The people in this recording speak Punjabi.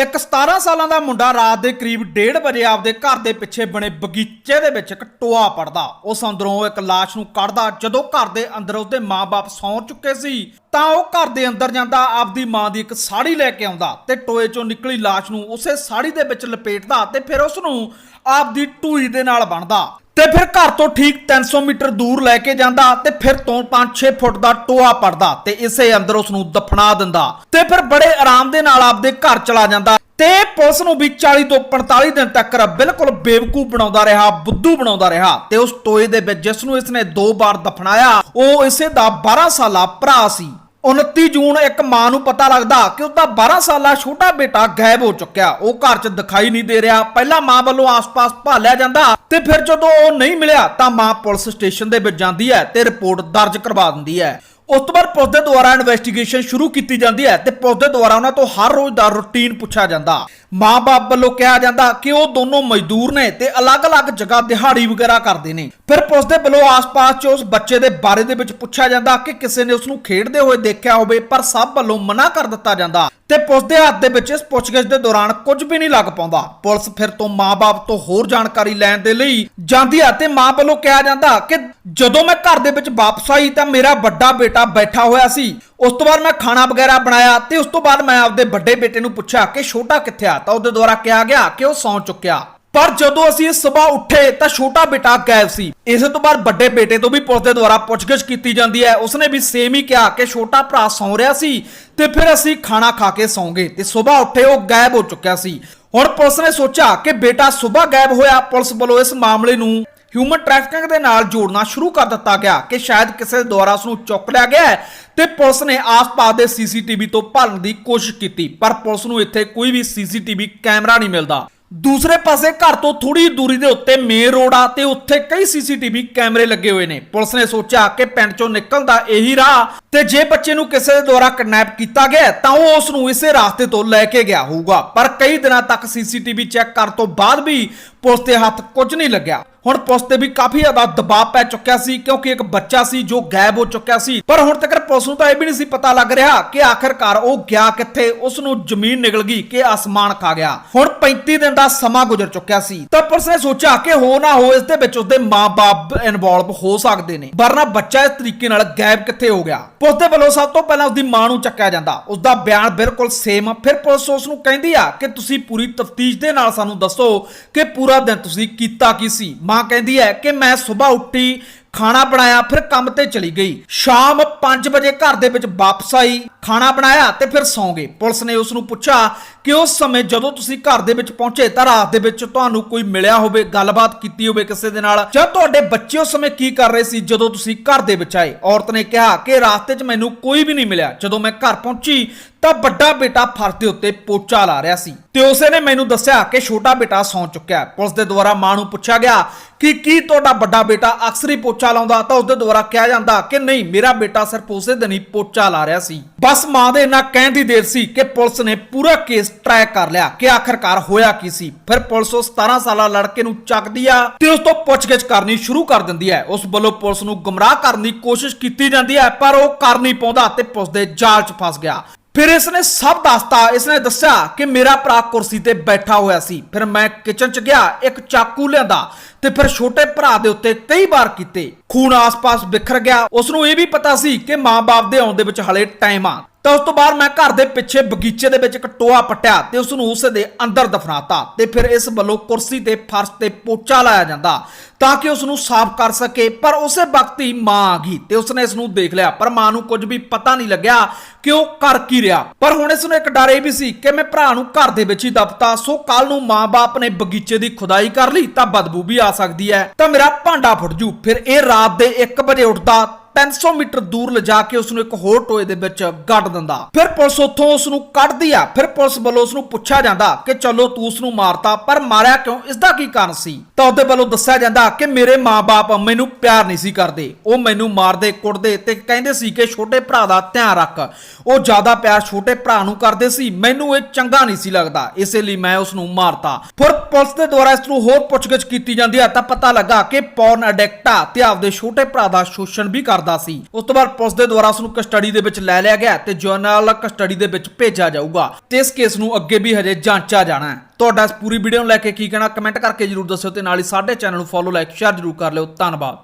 ਇੱਕ 17 ਸਾਲਾਂ ਦਾ ਮੁੰਡਾ ਰਾਤ ਦੇ ਕਰੀਬ 1:30 ਵਜੇ ਆਪਦੇ ਘਰ ਦੇ ਪਿੱਛੇ ਬਣੇ ਬਗੀਚੇ ਦੇ ਵਿੱਚ ਇੱਕ ਟੋਆ ਪੜਦਾ। ਉਸ ਅੰਦਰੋਂ ਇੱਕ ਲਾਸ਼ ਨੂੰ ਕੱਢਦਾ, ਜਦੋਂ ਘਰ ਦੇ ਅੰਦਰ ਉਸਦੇ ਮਾਪੇ ਸੌਂ ਚੁੱਕੇ ਸੀ, ਤਾਂ ਉਹ ਘਰ ਦੇ ਅੰਦਰ ਜਾਂਦਾ, ਆਪਦੀ ਮਾਂ ਦੀ ਇੱਕ ਸਾੜੀ ਲੈ ਕੇ ਆਉਂਦਾ ਤੇ ਟੋਏ ਚੋਂ ਨਿਕਲੀ ਲਾਸ਼ ਨੂੰ ਉਸੇ ਸਾੜੀ ਦੇ ਵਿੱਚ ਲਪੇਟਦਾ ਤੇ ਫਿਰ ਉਸ ਨੂੰ ਆਪਦੀ ਟੂਈ ਦੇ ਨਾਲ ਬੰਨਦਾ। ਤੇ ਫਿਰ ਘਰ ਤੋਂ ਠੀਕ 300 ਮੀਟਰ ਦੂਰ ਲੈ ਕੇ ਜਾਂਦਾ ਤੇ ਫਿਰ ਤੋਂ 5-6 ਫੁੱਟ ਦਾ ਟੋਆ ਪੜਦਾ ਤੇ ਇਸੇ ਅੰਦਰ ਉਸ ਨੂੰ ਦਫਨਾ ਦਿੰਦਾ ਤੇ ਫਿਰ ਬੜੇ ਆਰਾਮ ਦੇ ਨਾਲ ਆਪਦੇ ਘਰ ਚਲਾ ਜਾਂਦਾ ਤੇ ਪੁਲਿਸ ਨੂੰ ਵੀ 40 ਤੋਂ 45 ਦਿਨ ਤੱਕ ਬਿਲਕੁਲ ਬੇਵਕੂਫ ਬਣਾਉਂਦਾ ਰਿਹਾ, ਬੁੱਧੂ ਬਣਾਉਂਦਾ ਰਿਹਾ ਤੇ ਉਸ ਟੋਏ ਦੇ ਵਿੱਚ ਜਿਸ ਨੂੰ ਇਸਨੇ ਦੋ ਵਾਰ ਦਫਨਾਇਆ, ਉਹ ਇਸੇ ਦਾ 12 ਸਾਲਾ ਭਰਾ ਸੀ। 29 ਜੂਨ ਇੱਕ ਮਾਂ ਨੂੰ ਪਤਾ ਲੱਗਦਾ ਕਿ ਉਸਦਾ 12 ਸਾਲਾ ਛੋਟਾ ਬੇਟਾ ਗਾਇਬ ਹੋ ਚੁੱਕਿਆ। ਉਹ ਘਰ 'ਚ ਦਿਖਾਈ ਨਹੀਂ ਦੇ ਰਿਹਾ। ਪਹਿਲਾਂ ਮਾਂ ਵੱਲੋਂ ਆਸ-ਪਾਸ ਭਾਲਿਆ ਜਾਂਦਾ ਤੇ ਫਿਰ ਜਦੋਂ ਉਹ ਨਹੀਂ ਮਿਲਿਆ ਤਾਂ ਮਾਂ ਪੁਲਿਸ ਸਟੇਸ਼ਨ ਦੇ ਵਿੱਚ ਜਾਂਦੀ ਹੈ ਤੇ ਰਿਪੋਰਟ ਦਰਜ ਕਰਵਾ ਦਿੰਦੀ ਹੈ। ਉਸ ਤੋਂ ਬਾਅਦ ਪੁਲਿਸ ਦੇ ਦੁਆਰਾ ਇਨਵੈਸਟੀਗੇਸ਼ਨ ਸ਼ੁਰੂ ਕੀਤੀ ਜਾਂਦੀ ਹੈ ਤੇ ਪੁਲਿਸ ਦੇ ਦੁਆਰਾ ਉਹਨਾਂ ਤੋਂ ਹਰ ਰੋਜ਼ ਦਾ ਰੁਟੀਨ ਪੁੱਛਿਆ ਜਾਂਦਾ। ਮਾਂ-ਬਾਪ ਵੱਲੋਂ ਕਿਹਾ ਜਾਂਦਾ ਕਿ ਉਹ ਦੋਨੋਂ ਮਜ਼ਦੂਰ ਨੇ ਤੇ ਅਲੱਗ-ਅਲੱਗ ਜਗ੍ਹਾ ਦਿਹਾੜੀ ਵਗੈਰਾ ਕਰਦੇ ਨੇ। ਫਿਰ ਪੁਲਿਸ ਦੇ ਵੱਲੋਂ ਆਸ-ਪਾਸ 'ਚ ਉਸ ਬੱਚੇ ਦੇ ਬਾਰੇ ਦੇ ਵਿੱਚ ਪੁੱਛਿਆ ਜਾਂਦਾ ਕਿ ਕਿਸੇ ਨੇ ਉਸ ਨੂੰ ਖੇਡਦੇ ਹੋਏ ਦੇਖਿਆ ਹੋਵੇ, ਪਰ ਸਭ ਵੱਲੋਂ ਮਨਾ ਕਰ ਦਿੱਤਾ ਜਾਂਦਾ। ਤੇ ਪੁਲਿਸ ਦੇ ਹੱਥ ਦੇ ਵਿੱਚ ਇਸ ਪੁੱਛਗਿੱਛ ਦੇ ਦੌਰਾਨ ਕੁਝ ਵੀ ਨਹੀਂ ਲੱਗ ਪਾਉਂਦਾ। ਪੁਲਿਸ ਫਿਰ ਤੋਂ ਮਾਂ-ਬਾਪ ਤੋਂ ਹੋਰ ਜਾਣਕਾਰੀ ਲੈਣ ਦੇ ਲਈ ਜਾਂਦੀ ਹੈ ਤੇ ਮਾਂ ਵੱਲੋਂ ਕਿਹਾ ਜਾਂਦਾ ਕਿ ਜਦੋਂ ਮੈਂ ਘਰ ਦੇ ਵਿੱਚ ਵਾਪਸ ਆਈ ਤਾਂ ਮੇਰਾ ਵੱਡਾ ਬੇਟਾ ਬੈਠਾ ਹੋਇਆ ਸੀ। ਉਸ ਤੋਂ ਬਾਅਦ ਮੈਂ ਖਾਣਾ ਵਗੈਰਾ ਬਣਾਇਆ ਤੇ ਉਸ ਤੋਂ ਬਾਅਦ ਮੈਂ ਆਪਦੇ ਵੱਡੇ ਬੇਟੇ ਨੂੰ ਪੁੱਛਿਆ ਕਿ ਛੋਟਾ ਕਿੱਥੇ ਆ? ਤਾਂ ਉਹਦੇ ਦੁਆਰਾ ਕਿਹਾ ਗਿਆ ਕਿ ਉਹ ਸੌਂ ਚੁੱਕਿਆ। ਪਰ ਜਦੋਂ ਅਸੀਂ ਸਵੇਰ ਉੱਠੇ ਤਾਂ ਛੋਟਾ ਬੇਟਾ ਗਾਇਬ ਸੀ। ਇਸੇ ਤੋਂ ਬਾਅਦ ਵੱਡੇ ਬੇਟੇ ਤੋਂ ਵੀ ਪੁਲਿਸ ਦੇ ਦੁਆਰਾ ਪੁੱਛਗਿੱਛ ਕੀਤੀ ਜਾਂਦੀ ਹੈ। ਉਸਨੇ ਵੀ ਸੇਮ ਹੀ ਕਿਹਾ ਕਿ ਛੋਟਾ ਭਰਾ ਸੌਂ ਰਿਹਾ ਸੀ ਤੇ ਫਿਰ ਅਸੀਂ ਖਾਣਾ ਖਾ ਕੇ ਸੌਂਗੇ ਤੇ ਸਵੇਰ ਉੱਠੇ ਉਹ ਗਾਇਬ ਹੋ ਚੁੱਕਿਆ ਸੀ। ਹੁਣ ਪੁਲਿਸ ਨੇ ਸੋਚਿਆ ਕਿ ਬੇਟਾ ਸਵੇਰ ਗਾਇਬ ਹੋਇਆ। ਪੁਲਿਸ ਵੱਲੋਂ ਇਸ ਮਾਮਲੇ ਨੂੰ ਹਿਊਮਨ ਟ੍ਰੈਫਿਕਿੰਗ ਦੇ ਨਾਲ ਜੋੜਨਾ ਸ਼ੁਰੂ ਕਰ ਦਿੱਤਾ ਗਿਆ ਕਿ ਸ਼ਾਇਦ ਕਿਸੇ ਦੁਆਰਾ ਉਸ ਨੂੰ ਚੁੱਕ ਲਿਆ ਗਿਆ ਹੈ ਤੇ ਪੁਲਿਸ ਨੇ ਆਸ-ਪਾਸ ਦੇ ਸੀਸੀਟੀਵੀ ਤੋਂ ਭਰਨ ਦੀ ਕੋਸ਼ਿਸ਼ ਕੀਤੀ, ਪਰ ਪੁਲਿਸ ਨੂੰ ਇੱਥੇ ਕੋਈ ਵੀ ਸੀਸੀਟੀਵੀ ਕੈਮਰਾ ਨਹੀਂ ਮਿਲਦਾ। ਦੂਸਰੇ ਪਾਸੇ ਘਰ ਤੋਂ ਥੋੜੀ ਦੂਰੀ ਦੇ ਉੱਤੇ ਮੇਨ ਰੋਡ ਆ ਤੇ ਉੱਥੇ ਕਈ ਸੀਸੀਟੀਵੀ ਕੈਮਰੇ ਲੱਗੇ ਹੋਏ ਨੇ। ਪੁਲਿਸ ਨੇ ਸੋਚਿਆ ਕਿ ਪਿੰਡ ਚੋਂ ਨਿਕਲਦਾ ਇਹੀ ਰਾਹ ਤੇ ਜੇ ਬੱਚੇ ਨੂੰ ਕਿਸੇ ਦੇ ਦੁਆਰਾ ਕਿਡਨੈਪ ਕੀਤਾ ਗਿਆ ਤਾਂ ਉਹ ਉਸ ਨੂੰ ਇਸੇ ਰਾਸਤੇ ਤੋਂ ਲੈ ਕੇ ਗਿਆ ਹੋਊਗਾ। ਪਰ ਕਈ ਦਿਨਾਂ ਤੱਕ ਸੀਸੀਟੀਵੀ ਚੈੱਕ ਕਰਨ ਤੋਂ ਬਾਅਦ ਵੀ ਪੁਲਿਸ ਦੇ ਹੱਥ ਕੁਝ ਨਹੀਂ ਲੱਗਿਆ। ਹੁਣ ਪੁਲਿਸ ਤੇ ਵੀ ਕਾਫੀ ਜ਼ਿਆਦਾ ਦਬਾਅ ਪੈ ਚੁੱਕਿਆ ਸੀ, ਕਿਉਂਕਿ ਇੱਕ ਬੱਚਾ ਸੀ ਜੋ ਗਾਇਬ ਹੋ ਚੁੱਕਿਆ ਸੀ। ਪਰ ਹੁਣ ਤੱਕ ਪੁਲਿਸ ਨੂੰ ਤਾਂ ਇਹ ਵੀ ਨਹੀਂ ਸੀ ਪਤਾ ਲੱਗ ਰਿਹਾ ਕਿ ਆਖਿਰਕਾਰ ਉਹ ਗਿਆ ਕਿੱਥੇ, ਉਸ ਨੂੰ ਜ਼ਮੀਨ ਨਿਗਲ ਗਈ ਕਿ ਅਸਮਾਨ ਖਾ ਗਿਆ। ਹੁਣ 35 ਦਿਨ ਦਾ ਸਮਾਂ ਗੁਜ਼ਰ ਚੁੱਕਿਆ ਸੀ। ਤਾਂ ਪੁਲਿਸ ਨੇ ਸੋਚਿਆ ਕਿ ਹੋ ਨਾ ਹੋ, ਇਸ ਦੇ ਵਿੱਚ ਉਸਦੇ ਮਾਪੇ ਇਨਵੋਲਵ ਹੋ ਸਕਦੇ ਨੇ। ਵਰਨਾ ਬੱਚਾ ਇਸ ਤਰੀਕੇ ਨਾਲ ਗਾਇਬ ਕਿੱਥੇ ਹੋ ਗਿਆ? ਪੁਲਿਸ ਦੇ ਵੱਲੋਂ ਸਭ ਤੋਂ ਪਹਿਲਾਂ ਉਸਦੀ ਮਾਂ ਨੂੰ ਚੱਕਿਆ ਜਾਂਦਾ। ਉਸਦਾ ਬਿਆਨ ਬਿਲਕੁਲ ਸੇਮ ਫਿਰ ਪੁਲਿਸ ਉਸ ਨੂੰ ਕਹਿੰਦੀ ਆ ਕਿ ਤੁਸੀਂ ਪੂਰੀ ਤਫਤੀਸ਼ ਦੇ ਨਾਲ ਸਾਨੂੰ ਦੱਸੋ ਕਿ ਪੂਰਾ ਦਿਨ ਤੁਸੀਂ ਕੀਤਾ ਕੀ ਸੀ। ਮਾਂ ਕਹਿੰਦੀ ਹੈ ਕਿ ਮੈਂ ਸਵੇਰ ਉੱਠੀ, ਖਾਣਾ ਬਣਾਇਆ, ਫਿਰ ਕੰਮ ਤੇ ਚਲੀ ਗਈ। ਸ਼ਾਮ 5 ਵਜੇ ਘਰ ਦੇ ਵਿੱਚ ਵਾਪਸ ਆਈ, ਖਾਣਾ ਬਣਾਇਆ ਤੇ ਫਿਰ ਸੌਂ ਗਏ। ਪੁਲਿਸ ਨੇ ਉਸ ਨੂੰ ਪੁੱਛਿਆ ਕਿ ਉਸ ਸਮੇਂ ਜਦੋਂ ਤੁਸੀਂ ਘਰ ਦੇ ਵਿੱਚ ਪਹੁੰਚੇ ਤਾਂ ਰਾਤ ਦੇ ਵਿੱਚ ਤੁਹਾਨੂੰ ਕੋਈ ਮਿਲਿਆ ਹੋਵੇ, ਗੱਲਬਾਤ ਕੀਤੀ ਹੋਵੇ ਕਿਸੇ ਦੇ ਨਾਲ। ਜਾਂ ਤੁਹਾਡੇ ਬੱਚੇ ਉਸ ਸਮੇਂ ਕੀ ਕਰ ਰਹੇ ਸੀ? ਜਦੋਂ ਤੁਸੀਂ ਘਰ ਦੇ ਵਿੱਚ ਆਏ, ਔਰਤ ਨੇ ਕਿਹਾ ਕਿ ਰਾਸਤੇ 'ਚ ਮੈਨੂੰ ਕੋਈ ਵੀ ਨਹੀਂ ਮਿਲਿਆ। ਜਦੋਂ ਮੈਂ ਘਰ ਪਹੁੰਚੀ ਤਾਂ ਵੱਡਾ ਬੇਟਾ ਫਰਸ਼ ਦੇ ਉੱਤੇ ਪੋਚਾ ਲਾ ਰਿਹਾ ਸੀ ਤੇ ਉਸੇ ਨੇ ਮੈਨੂੰ ਦੱਸਿਆ ਕਿ ਛੋਟਾ ਬੇਟਾ ਸੌਂ ਚੁੱਕਿਆ ਪੁਲਿਸ ਦੇ ਦੁਆਰਾ ਮਾਂ ਨੂੰ ਪੁੱਛਿਆ ਗਿਆ ਕਿ ਕੀ ਤੁਹਾਡਾ ਵੱਡਾ ਬੇਟਾ ਅਕਸਰ ਹੀ ਪੋਚਾ ਲਾਉਂਦਾ, ਤਾਂ ਉਸਦੇ ਦੁਆਰਾ ਕਿਹਾ ਜਾਂਦਾ ਕਿ ਨਹੀਂ, ਮੇਰਾ ਬੇਟਾ ਸਿਰਫ ਉਸੇ ਦਿਨ ਹੀ ਪੋਚਾ ਲਾ ਰਿਹਾ ਸੀ। ਬਸ ਮਾਂ ਦੇ ਇੰਨਾ ਕਹਿਣ ਦੀ ਦੇਰ ਸੀ ਕਿ ਪੁਲਿਸ ਨੇ ਪੂਰਾ ਕੇਸ ਟਰੈਕ ਕਰ ਲਿਆ ਕਿ ਆਖਰਕਾਰ ਹੋਇਆ ਕੀ ਸੀ। ਫਿਰ ਪੁਲਿਸ ਉਸ 17 ਸਾਲਾ ਲੜਕੇ ਨੂੰ ਚੱਕਦੀ ਆ ਤੇ ਉਸ ਤੋਂ ਪੁੱਛਗਿੱਛ ਕਰਨੀ ਸ਼ੁਰੂ ਕਰ ਦਿੰਦੀ ਹੈ। ਉਸ ਵੱਲੋਂ ਪੁਲਿਸ ਨੂੰ ਗੁੰਮਰਾਹ ਕਰਨ ਦੀ ਕੋਸ਼ਿਸ਼ ਕੀਤੀ ਜਾਂਦੀ ਹੈ, ਪਰ ਉਹ ਕਰ ਨਹੀਂ ਪਾਉਂਦਾ ਤੇ ਪੁਲਿਸ ਦੇ ਜਾਲ 'ਚ ਫਸ ਗਿਆ। ਫਿਰ ਇਸਨੇ ਸਭ ਦੱਸਤਾ। ਇਸਨੇ ਦੱਸਿਆ ਕਿ ਮੇਰਾ ਭਰਾ ਕੁਰਸੀ ਤੇ ਬੈਠਾ ਹੋਇਆ ਸੀ। ਫਿਰ ਮੈਂ ਕਿਚਨ 'ਚ ਗਿਆ, ਇੱਕ ਚਾਕੂ ਲਿਆਂਦਾ ਤੇ ਫਿਰ ਛੋਟੇ ਭਰਾ ਦੇ ਉੱਤੇ ਕਈ ਵਾਰ ਕੀਤੇ। ਖੂਨ ਆਸ-ਪਾਸ ਬਿਖਰ ਗਿਆ। ਉਸ ਨੂੰ ਇਹ ਵੀ ਪਤਾ ਸੀ ਕਿ ਮਾਂ-ਬਾਪ ਦੇ ਆਉਣ ਦੇ ਵਿੱਚ ਹਲੇ ਟਾਈਮ ਆ। ਤਾਂ ਉਸ ਤੋਂ ਬਾਅਦ ਮੈਂ ਘਰ ਦੇ ਪਿੱਛੇ ਬਗੀਚੇ ਦੇ ਵਿੱਚ ਇੱਕ ਟੋਆ ਪੱਟਿਆ ਤੇ ਉਸ ਨੂੰ ਉਸ ਦੇ ਅੰਦਰ ਦਫਨਾਤਾ ਤੇ ਫਿਰ ਇਸ ਵੱਲੋਂ ਕੁਰਸੀ ਤੇ ਫਰਸ਼ ਤੇ ਪੋਚਾ ਲਾਇਆ ਜਾਂਦਾ ਤਾਂ ਕਿ ਉਸ ਨੂੰ ਸਾਫ਼ ਕਰ ਸਕੇ। ਪਰ ਉਸੇ ਵਕਤ ਹੀ ਮਾਂ ਆ ਗਈ ਤੇ ਉਸਨੇ ਇਸ ਨੂੰ ਦੇਖ ਲਿਆ। ਪਰ ਮਾਂ ਨੂੰ ਕੁਝ ਵੀ ਪਤਾ ਨਹੀਂ ਲੱਗਿਆ ਕਿ ਉਹ ਕਰ ਕੀ ਰਿਹਾ। ਪਰ ਹੁਣ ਇਸ ਨੂੰ ਇੱਕ ਡਰ ਇਹ ਵੀ ਸੀ ਕਿ ਮੈਂ ਭਰਾ ਨੂੰ ਘਰ ਦੇ ਵਿੱਚ ਹੀ ਦਬਤਾ। ਸੋ ਕੱਲ ਨੂੰ ਮਾਂ-ਬਾਪ ਨੇ ਬਗੀਚੇ ਦੀ ਖੁਦਾਈ ਕਰ ਲਈ ਤਾਂ ਬਦਬੂ ਵੀ ਆ ਸਕਦੀ ਹੈ। ਤਾਂ ਮੇਰਾ ਭਾਂਡਾ ਫੁੱਟ ਜੂ। ਫਿਰ ਇਹ ਰਾਤ ਦੇ 1 ਵਜੇ ਉੱਠਦਾ 300 ਮੀਟਰ ਦੂਰ ਲਿਜਾ ਕੇ ਉਸ ਨੂੰ ਇੱਕ ਹੋਰ ਟੋਏ ਦੇ ਵਿੱਚ ਗੱਡ ਦਿੰਦਾ। ਫਿਰ ਪੁਲਿਸ ਉੱਥੋਂ ਉਸ ਨੂੰ ਕੱਢਦੀ ਆ। ਫਿਰ ਪੁਲਿਸ ਵੱਲੋਂ ਉਸ ਨੂੰ ਪੁੱਛਿਆ ਜਾਂਦਾ ਕਿ ਚਲੋ ਤੂੰ ਉਸ ਨੂੰ ਮਾਰਤਾ, ਪਰ ਮਾਰਿਆ ਕਿਉਂ? ਇਸ ਦਾ ਕੀ ਕਾਰਨ ਸੀ? ਤਾਂ ਉਹਦੇ ਵੱਲੋਂ ਦੱਸਿਆ ਜਾਂਦਾ ਕਿ ਮੇਰੇ ਮਾਪੇ ਮੈਨੂੰ ਪਿਆਰ ਨਹੀਂ ਸੀ ਕਰਦੇ। ਉਹ ਮੈਨੂੰ ਮਾਰਦੇ, ਕੁੱਟਦੇ ਤੇ ਕਹਿੰਦੇ ਸੀ ਕਿ ਛੋਟੇ ਭਰਾ ਦਾ ਧਿਆਨ ਰੱਖ। ਉਹ ਜ਼ਿਆਦਾ ਪਿਆਰ ਛੋਟੇ ਭਰਾ ਨੂੰ ਕਰਦੇ ਸੀ। ਮੈਨੂੰ ਇਹ ਚੰਗਾ ਨਹੀਂ ਸੀ ਲੱਗਦਾ। ਇਸੇ ਲਈ ਮੈਂ ਉਸ ਨੂੰ ਮਾਰਤਾ। ਫਿਰ ਪੁਲਿਸ ਦੇ ਦੁਆਰਾ ਇਸ ਨੂੰ ਹੋਰ ਪੁੱਛਗਿੱਛ ਕੀਤੀ ਜਾਂਦੀ ਹੈ ਤਾਂ ਪਤਾ ਲੱਗਾ ਕਿ ਪੌਰਨ ਅਡਿਕਟ ਆ ਤੇ ਆਪਦੇ ਛੋਟੇ ਭਰਾ ਦਾ ਸ਼ੋਸ਼ਣ ਵੀ ਕਰ ਕਰਦਾ ਸੀ। ਉਸ ਤੋਂ ਬਾਅਦ ਪੁਲਿਸ ਦੇ ਦੁਆਰਾ ਉਸ ਨੂੰ ਕਸਟਡੀ ਦੇ ਵਿੱਚ ਲੈ ਲਿਆ ਗਿਆ ਤੇ ਜਨਰਲ ਕਸਟਡੀ ਦੇ ਵਿੱਚ ਭੇਜਿਆ ਜਾਊਗਾ ਤੇ ਇਸ ਕੇਸ ਨੂੰ ਅੱਗੇ ਵੀ ਹਜੇ ਜਾਂਚਿਆ ਜਾਣਾ ਹੈ। ਤੁਹਾਡਾ ਇਸ ਪੂਰੀ ਵੀਡੀਓ ਨੂੰ ਲੈ ਕੇ ਕੀ ਕਹਿਣਾ, ਕਮੈਂਟ ਕਰਕੇ ਜਰੂਰ ਦੱਸਿਓ ਤੇ ਨਾਲ ਹੀ ਸਾਡੇ ਚੈਨਲ ਨੂੰ ਫੋਲੋ ਲਾਈਕ ਸ਼ੇਅਰ ਜਰੂਰ ਕਰ ਲਿਓ। ਧੰਨਵਾਦ।